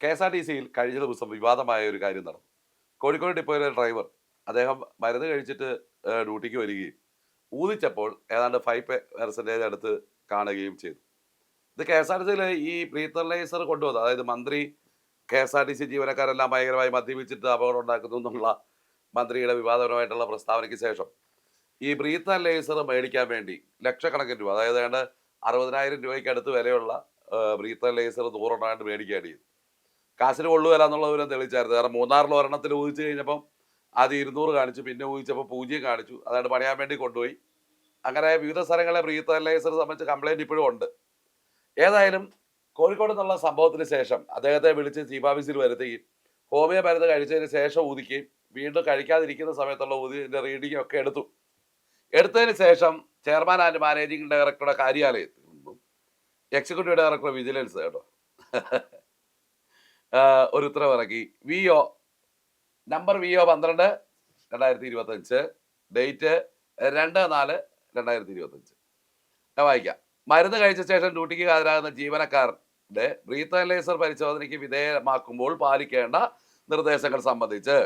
K S R T സിയിൽ കഴിഞ്ഞ ദിവസം വിവാദമായ ഒരു കാര്യം നടന്നു. കോഴിക്കോട് ഡിപ്പോയിലെ ഡ്രൈവർ അദ്ദേഹം മരുന്ന് കഴിച്ചിട്ട് ഡ്യൂട്ടിക്ക് വരികയും ഊതിച്ചപ്പോൾ ഏതാണ്ട് ഫൈവ് പെർസെന്റേജ് അടുത്ത് കാണുകയും ചെയ്തു. ഇത് കെ എസ് ആർ ടി സിയിൽ ഈ ബ്രീത്തലൈസർ കൊണ്ടുവന്നത് അതായത് മന്ത്രി K S R T C ജീവനക്കാരെല്ലാം ഭയങ്കരമായി മദ്യപിച്ചിട്ട് അപകടം ഉണ്ടാക്കുന്നു എന്നുള്ള മന്ത്രിയുടെ വിവാദപരമായിട്ടുള്ള പ്രസ്താവനയ്ക്ക് ശേഷം ഈ ബ്രീത്ത് ലേസർ മേടിക്കാൻ വേണ്ടി ലക്ഷക്കണക്കിന് രൂപ അതായത് ഏതാണ്ട് അറുപതിനായിരം രൂപയ്ക്ക് അടുത്ത് വിലയുള്ള ബ്രീത്ത് ലേസർ നൂറെണ്ണാണ്ട് മേടിക്കേണ്ടി ചെയ്തു കാശിന് കൊള്ളുകയില്ല വിവരം തെളിയിച്ചായിരുന്നു. കാരണം മൂന്നാറിൽ ഒരെണ്ണത്തിൽ ഊഹിച്ചു കഴിഞ്ഞപ്പം ആദ്യം ഇരുന്നൂറ് കാണിച്ചു പിന്നെ ഊഹിച്ചപ്പോൾ പൂജ്യം കാണിച്ചു. അതായത് പണിയാൻ വേണ്ടി കൊണ്ടുപോയി. അങ്ങനെ വിവിധ സ്ഥലങ്ങളെ ബ്രീത്ത് ലേസർ സംബന്ധിച്ച് കംപ്ലൈന്റ് ഇപ്പോഴും ഉണ്ട്. ഏതായാലും കോഴിക്കോട് എന്നുള്ള സംഭവത്തിന് ശേഷം അദ്ദേഹത്തെ വിളിച്ച് ചീഫ് വരുത്തുകയും ഹോമിയോ മരുന്ന് കഴിച്ചതിന് ശേഷം ഊതിക്കുകയും വീണ്ടും കഴിക്കാതിരിക്കുന്ന സമയത്തുള്ള ഊതിന്റെ റീഡിംഗ് ഒക്കെ എടുത്തു. എടുത്തതിന് ശേഷം ചെയർമാൻ ആൻഡ് മാനേജിംഗ് ഡയറക്ടറുടെ കാര്യാലയത്തിൽ എക്സിക്യൂട്ടീവ് ഡയറക്ടർ വിജിലൻസ് കേട്ടോ. ഒരു ഉത്തരവിറക്കി V O number V O പന്ത്രണ്ട് രണ്ടായിരത്തി ഇരുപത്തഞ്ച് ഡേറ്റ് രണ്ട് നാല് രണ്ടായിരത്തി ഇരുപത്തഞ്ച് വായിക്കാം. മരുന്ന് കഴിച്ച ശേഷം ഡ്യൂട്ടിക്ക് ഹാജരാകുന്ന ജീവനക്കാരുടെ ബ്രീത്തലൈസർ പരിശോധനയ്ക്ക് വിധേയമാക്കുമ്പോൾ പാലിക്കേണ്ട നിർദ്ദേശങ്ങൾ സംബന്ധിച്ച്.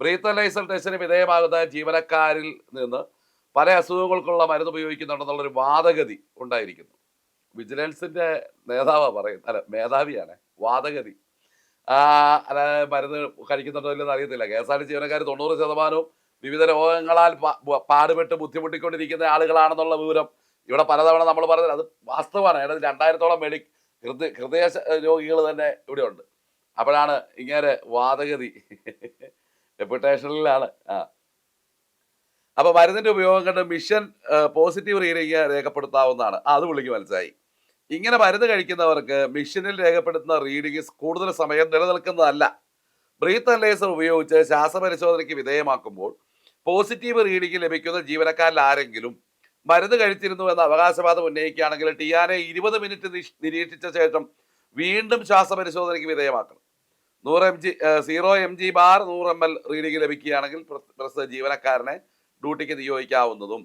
ബ്രീത്തലൈസർ ടെസ്റ്റിന് വിധേയമാകുന്ന ജീവനക്കാരിൽ നിന്ന് പല അസുഖങ്ങൾക്കുള്ള മരുന്ന് ഉപയോഗിക്കുന്നുണ്ടെന്നുള്ളൊരു വാദഗതി ഉണ്ടായിരിക്കുന്നു. വിജിലൻസിന്റെ നേതാവാ പറയുന്നത്. അല്ല മേധാവിയാണ്. വാദഗതി. മരുന്ന് കഴിക്കുന്നുണ്ടോ ഇല്ലെന്ന് അറിയത്തില്ല. കെ എസ് ആർ ടി ജീവനക്കാർ തൊണ്ണൂറ് ശതമാനവും വിവിധ രോഗങ്ങളാൽ പാടുപെട്ട് ബുദ്ധിമുട്ടിക്കൊണ്ടിരിക്കുന്ന ആളുകളാണെന്നുള്ള വിവരം ഇവിടെ പലതവണ നമ്മൾ പറഞ്ഞത്. അത് വാസ്തവമാണ്. ഏതാണ്ട് രണ്ടായിരത്തോളം മെഡി ഹൃദയ ഹൃദയ രോഗികൾ തന്നെ ഇവിടെ ഉണ്ട് അപ്പോഴാണ് ഇങ്ങനെ വാദഗതി റെപ്യൂട്ടേഷനിലാണ് ആ. അപ്പൊ മരുന്നിന്റെ ഉപയോഗം കണ്ട് മിഷൻ പോസിറ്റീവ് റീഡിങ് രേഖപ്പെടുത്താവുന്നതാണ്. അത് പുള്ളിക്ക് മനസ്സിലായി. ഇങ്ങനെ മരുന്ന് കഴിക്കുന്നവർക്ക് മിഷനിൽ രേഖപ്പെടുത്തുന്ന റീഡിങ്സ് കൂടുതൽ സമയം നിലനിൽക്കുന്നതല്ല. ബ്രീത്ത് അനലൈസർ ഉപയോഗിച്ച് ശ്വാസപരിശോധനയ്ക്ക് വിധേയമാക്കുമ്പോൾ പോസിറ്റീവ് റീഡിംഗ് ലഭിക്കുന്ന ജീവനക്കാരിൽ ആരെങ്കിലും മരുന്ന് കഴിച്ചിരുന്നു എന്ന അവകാശവാദം ഉന്നയിക്കുകയാണെങ്കിൽ ടിയാനെ ഇരുപത് മിനിറ്റ് നിരീക്ഷിച്ച ശേഷം വീണ്ടും ശ്വാസപരിശോധനയ്ക്ക് വിധേയമാക്കണം. നൂറ് M G zero M G bar നൂറ് എം എൽ റീഡിംഗ് ലഭിക്കുകയാണെങ്കിൽ പ്ര- പ്രസ്തുത ജീവനക്കാരനെ ഡ്യൂട്ടിക്ക് നിയോഗിക്കാവുന്നതും.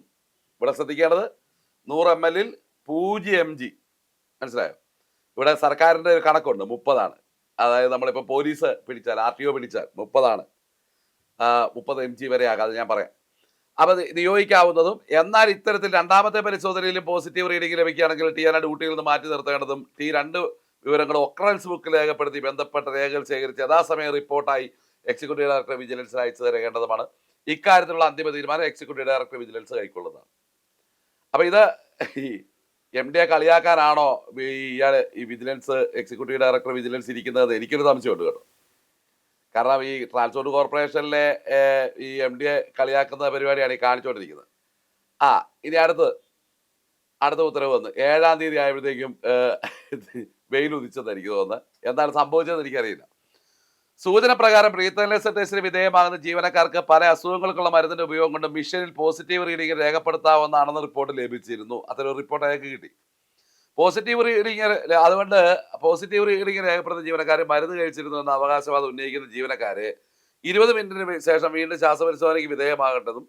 ഇവിടെ ശ്രദ്ധിക്കേണ്ടത് നൂറ് എം എല്ലിൽ പൂജ്യം എം ജി മനസ്സിലായോ? ഇവിടെ സർക്കാരിന്റെ ഒരു കണക്കുണ്ട് മുപ്പതാണ്. അതായത് നമ്മളിപ്പോൾ പോലീസ് പിടിച്ചാൽ ആർ ടി ഒ പിടിച്ചാൽ മുപ്പതാണ്. മുപ്പത് എം ജി വരെ ആകാതെ ഞാൻ പറയാം. അപ്പം നിയോഗിക്കാവുന്നതും എന്നാൽ ഇത്തരത്തിൽ രണ്ടാമത്തെ പരിശോധനയിലും പോസിറ്റീവ് റീഡിംഗ് ലഭിക്കുകയാണെങ്കിൽ ടി ആർ ഡ്യൂട്ടിയിൽ നിന്ന് മാറ്റി നിർത്തേണ്ടതും ഈ രണ്ട് വിവരങ്ങൾ ഒക്രൻസ് ബുക്കിൽ രേഖപ്പെടുത്തി ബന്ധപ്പെട്ട രേഖകൾ ശേഖരിച്ച് യഥാസമയം റിപ്പോർട്ടായി എക്സിക്യൂട്ടീവ് ഡയറക്ടർ വിജിലൻസിന് അയച്ചു തരേണ്ടതുമാണ്. ഇക്കാര്യത്തിലുള്ള അന്തിമ തീരുമാനം എക്സിക്യൂട്ടീവ് ഡയറക്ടർ വിജിലൻസ് കൈക്കൊള്ളുന്നതാണ്. അപ്പം ഇത് ഈ എം ഡിയെ കളിയാക്കാനാണോ ഇയാൾ ഈ വിജിലൻസ് എക്സിക്യൂട്ടീവ് ഡയറക്ടർ വിജിലൻസ് ഇരിക്കുന്നത്? എനിക്കൊരു സംശയമുണ്ട് കേട്ടോ. കാരണം ഈ ട്രാൻസ്പോർട്ട് കോർപ്പറേഷനിലെ ഈ എം ഡിയെ കളിയാക്കുന്ന പരിപാടിയാണ് ഈ കാണിച്ചുകൊണ്ടിരിക്കുന്നത്. ആ ഇനി അടുത്ത് അടുത്ത ഉത്തരവ് വന്ന് ഏഴാം തീയതി ആയപ്പോഴത്തേക്കും വെയിൽ ഉദിച്ചെന്ന് എനിക്ക് തോന്നുന്നത് എന്താണ് സംഭവിച്ചതെന്ന് എനിക്കറിയില്ല. സൂചന പ്രകാരം പ്രീത്തനലൈസർ ടെസ്റ്റിന് വിധേയമാകുന്ന ജീവനക്കാർക്ക് പല അസുഖങ്ങൾക്കുള്ള മരുന്നിന്റെ ഉപയോഗം കൊണ്ട് മിഷനിൽ പോസിറ്റീവ് റീഡിംഗ് രേഖപ്പെടുത്താവുന്നതാണെന്ന് റിപ്പോർട്ട് ലഭിച്ചിരുന്നു. അത്തരം റിപ്പോർട്ട് അയാൾക്ക് കിട്ടി. പോസിറ്റീവ് റീഡിംഗ് അതുകൊണ്ട് പോസിറ്റീവ് റീഡിംഗ് രേഖപ്പെടുത്തുന്ന ജീവനക്കാർ മരുന്ന് കഴിച്ചിരുന്നു എന്ന അവകാശവാദം ഉന്നയിക്കുന്ന ജീവനക്കാരെ ഇരുപത് മിനിറ്റിന് ശേഷം വീണ്ടും ശ്വാസപരിശോധനയ്ക്ക് വിധേയമാകേണ്ടതും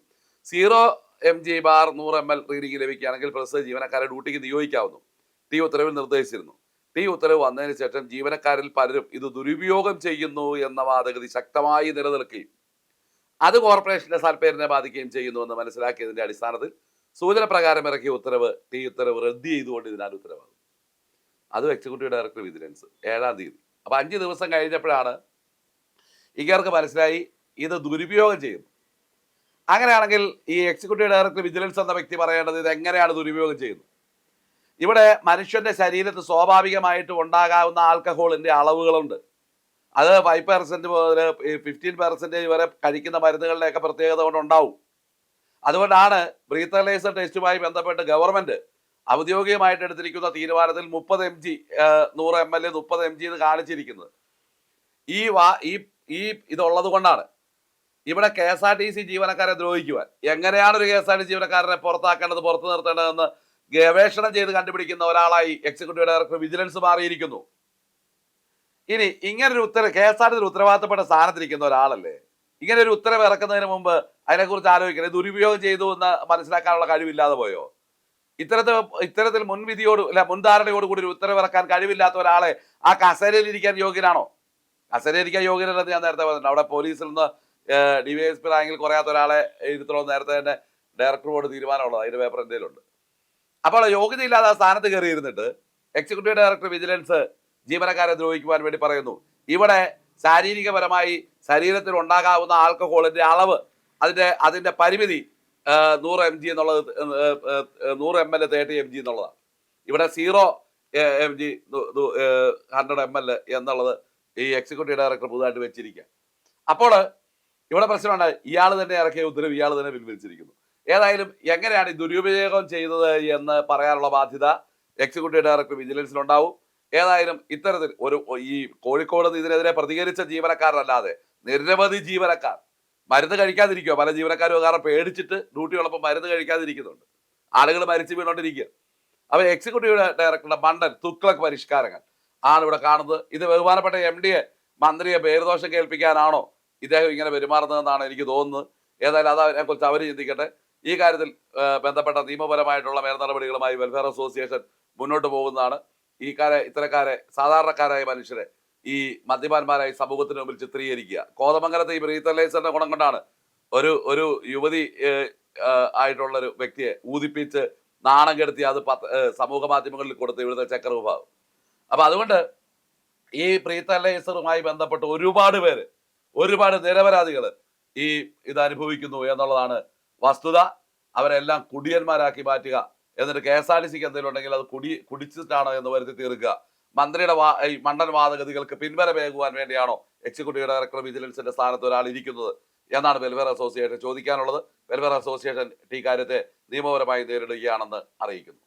സീറോ എം ജി ബാർ നൂറ് എം എൽ റീഡിംഗ് ലഭിക്കുകയാണെങ്കിൽ പ്രസ്തുത ജീവനക്കാരെ ഡ്യൂട്ടിക്ക് നിയോഗിക്കാവുന്നു ടി ഉത്തരവിൽ നിർദ്ദേശിച്ചിരുന്നു. ടി ഉത്തരവ് വന്നതിന് ശേഷം ജീവനക്കാരിൽ പലരും ഇത് ദുരുപയോഗം ചെയ്യുന്നു എന്ന വാദഗതി ശക്തമായി നിലനിൽക്കുകയും അത് കോർപ്പറേഷന്റെ താല്പര്യത്തെ ബാധിക്കുകയും ചെയ്യുന്നു എന്ന് മനസ്സിലാക്കിയതിന്റെ അടിസ്ഥാനത്തിൽ സൂചന പ്രകാരം ഇറക്കിയ ഉത്തരവ് ടി ഉത്തരവ് റദ്ദ് ചെയ്തുകൊണ്ട് ഇതിനാൽ ഉത്തരവാകും അതും എക്സിക്യൂട്ടീവ് ഡയറക്ടർ വിജിലൻസ് ഏഴാം തീയതി. അപ്പൊ അഞ്ച് ദിവസം കഴിഞ്ഞപ്പോഴാണ് ഇക്കാർക്ക് മനസ്സിലായി ഇത് ദുരുപയോഗം ചെയ്യുന്നു. അങ്ങനെയാണെങ്കിൽ ഈ എക്സിക്യൂട്ടീവ് ഡയറക്ടർ വിജിലൻസ് എന്ന വ്യക്തി പറയേണ്ടത് ഇത് എങ്ങനെയാണ് ദുരുപയോഗം ചെയ്യുന്നത്? ഇവിടെ മനുഷ്യന്റെ ശരീരത്ത് സ്വാഭാവികമായിട്ട് ഉണ്ടാകാവുന്ന ആൽക്കഹോളിന്റെ അളവുകളുണ്ട്. അത് ഫൈവ് പെർസെന്റ് മുതൽ ഫിഫ്റ്റീൻ പെർസെന്റേജ് വരെ കഴിക്കുന്ന മരുന്നുകളുടെയൊക്കെ പ്രത്യേകത കൊണ്ടുണ്ടാവും അതുകൊണ്ടാണ് ബ്രീത്തലൈസർ ടെസ്റ്റുമായി ബന്ധപ്പെട്ട് ഗവൺമെന്റ് ഔദ്യോഗികമായിട്ട് എടുത്തിരിക്കുന്ന തീരുമാനത്തിൽ മുപ്പത് എം ജി നൂറ് എം എൽ എ മുപ്പത് എം ജി എന്ന് കാണിച്ചിരിക്കുന്നത്. ഈ വാ ഈ ഈ ഇതുള്ളത് കൊണ്ടാണ് ഇവിടെ K S R T C ജീവനക്കാരെ ദ്രോഹിക്കുവാൻ. എങ്ങനെയാണ് ഒരു കെ എസ് ആർ ടി ജീവനക്കാരനെ പുറത്താക്കേണ്ടത് പുറത്തു നിർത്തേണ്ടതെന്ന് ഗവേഷണം ചെയ്ത് കണ്ടുപിടിക്കുന്ന ഒരാളായി എക്സിക്യൂട്ടീവ് ഡയറക്ടർ വിജിലൻസ് മാറിയിരിക്കുന്നു. ഇനി ഇങ്ങനൊരു ഉത്തരവ് കെ എസ് ആർ ടി ഉത്തരവാദിത്തപ്പെട്ട സ്ഥാനത്തിരിക്കുന്ന ഒരാളല്ലേ? ഇങ്ങനെ ഒരു ഉത്തരവ് ഇറക്കുന്നതിന് മുമ്പ് അതിനെക്കുറിച്ച് ആലോചിക്കണം ദുരുപയോഗം ചെയ്തു എന്ന് മനസ്സിലാക്കാനുള്ള കഴിവില്ലാതെ പോയോ? ഇത്തരത്തിൽ ഇത്തരത്തിൽ മുൻവിധിയോട് അല്ല മുൻധാരണയോട് കൂടി ഒരു ഉത്തരവ് ഇറക്കാൻ കഴിവില്ലാത്ത ഒരാളെ ആ കസേരയിൽ ഇരിക്കാൻ യോഗ്യനാണോ? അസരേരിക്കാൻ യോഗ്യനല്ലെന്ന് ഞാൻ നേരത്തെ പറഞ്ഞിട്ടുണ്ട്. അവിടെ പോലീസിൽ നിന്ന് ഡിവൈഎസ്പി റാങ്കിൽ കുറയാത്ത ഒരാളെ ഇരുത്തണമെന്ന് നേരത്തെ തന്നെ ഡയറക്ടറോട് തീരുമാനമുള്ളത് അതിന്റെ പേപ്പർ എന്തെങ്കിലും ഉണ്ട് അപ്പോൾ യോഗ്യതയില്ലാതെ ആ സ്ഥാനത്ത് കയറി ഇരുന്നിട്ട് എക്സിക്യൂട്ടീവ് ഡയറക്ടർ വിജിലൻസ് ജീവനക്കാരെ ദ്രോഹിക്കുവാൻ വേണ്ടി പറയുന്നു. ഇവിടെ ശാരീരികപരമായി ശരീരത്തിൽ ഉണ്ടാകാവുന്ന ആൽക്കഹോളിന്റെ അളവ് അതിന്റെ അതിന്റെ പരിമിതി നൂറ് എം ജി എന്നുള്ളത് നൂറ് M L thirty M G എന്നുള്ളതാണ്. ഇവിടെ zero M G hundred M L എന്നുള്ളത് ഈ എക്സിക്യൂട്ടീവ് ഡയറക്ടർ പുതുതായിട്ട് വെച്ചിരിക്കുക അപ്പോൾ ഇവിടെ പ്രശ്നമാണ് ഇയാൾ തന്നെ ഇറക്കിയ ഉത്തരവ് ഇയാൾ തന്നെ പിൻവലിച്ചിരിക്കുന്നു. ഏതായാലും എങ്ങനെയാണ് ഈ ദുരുപയോഗം ചെയ്തത് എന്ന് പറയാനുള്ള ബാധ്യത എക്സിക്യൂട്ടീവ് ഡയറക്ടർ വിജിലൻസിലുണ്ടാവും ഏതായാലും ഇത്തരത്തിൽ ഒരു ഈ കോഴിക്കോട് ഇതിനെതിരെ പ്രതികരിച്ച ജീവനക്കാരല്ലാതെ നിരവധി ജീവനക്കാർ മരുന്ന് കഴിക്കാതിരിക്കുക പല ജീവനക്കാരും കാരണം പേടിച്ചിട്ട് ഡ്യൂട്ടി ഉള്ളപ്പോൾ മരുന്ന് കഴിക്കാതിരിക്കുന്നുണ്ട്. ആളുകൾ മരിച്ചു വീണോണ്ടിരിക്കുക. അപ്പൊ എക്സിക്യൂട്ടീവ് ഡയറക്ടറുടെ മണ്ടൻ തുക്ലക് പരിഷ്കാരങ്ങൾ ആണ് ഇവിടെ കാണുന്നത്. ഇത് ബഹുമാനപ്പെട്ട എം ഡിയെ മന്ത്രിയെ പേരുദോഷം കേൾപ്പിക്കാനാണോ ഇദ്ദേഹം ഇങ്ങനെ പെരുമാറുന്നതെന്നാണ് എനിക്ക് തോന്നുന്നത്. ഏതായാലും അത് അതിനെ കുറിച്ച് അവർ ചിന്തിക്കട്ടെ. ഈ കാര്യത്തിൽ ബന്ധപ്പെട്ട നിയമപരമായിട്ടുള്ള മേൽ നടപടികളുമായി വെൽഫെയർ അസോസിയേഷൻ മുന്നോട്ട് പോകുന്നതാണ്. ഈ കാരെ ഇത്തരക്കാരെ സാധാരണക്കാരായ മനുഷ്യരെ ഈ മദ്യപാന്മാരായി സമൂഹത്തിന് മുമ്പിൽ ചിത്രീകരിക്കുക. കോതമംഗലത്തെ ഈ ബ്രീത്തലൈസറിന്റെ ഗുണം കൊണ്ടാണ് ഒരു ഒരു യുവതി ആയിട്ടുള്ള ഒരു വ്യക്തിയെ ഊതിപ്പിച്ച് നാണം കെടുത്തി അത് സമൂഹ മാധ്യമങ്ങളിൽ കൊടുത്ത് ഇവിടുത്തെ ചക്ര വിഭാഗം അപ്പൊ അതുകൊണ്ട് ഈ പ്രീത്തലൈസറുമായി ബന്ധപ്പെട്ട് ഒരുപാട് പേര് ഒരുപാട് നിരപരാധികൾ ഈ ഇത് അനുഭവിക്കുന്നു എന്നുള്ളതാണ് വസ്തുത അവരെല്ലാം കുടിയന്മാരാക്കി മാറ്റുക. എന്നിട്ട് കെ എസ് ആർ ടി സിക്ക് എന്തെങ്കിലും ഉണ്ടെങ്കിൽ അത് കുടി കുടിച്ചിട്ടാണ് എന്ന് വരുത്തി തീർക്കുക. മന്ത്രിയുടെ വാ ഈ മണ്ഡൽ വാദഗതികൾക്ക് പിൻവരമേകുവാൻ വേണ്ടിയാണോ എക്സിക്യൂട്ടീവ് ഡയറക്ടർ വിജിലൻസിന്റെ സ്ഥാനത്ത് ഒരാൾ ഇരിക്കുന്നത് എന്നാണ് വെൽഫെയർ അസോസിയേഷൻ ചോദിക്കാനുള്ളത്. വെൽഫെയർ അസോസിയേഷൻ ഈ കാര്യത്തെ നിയമപരമായി നേരിടുകയാണെന്ന് അറിയിക്കുന്നു.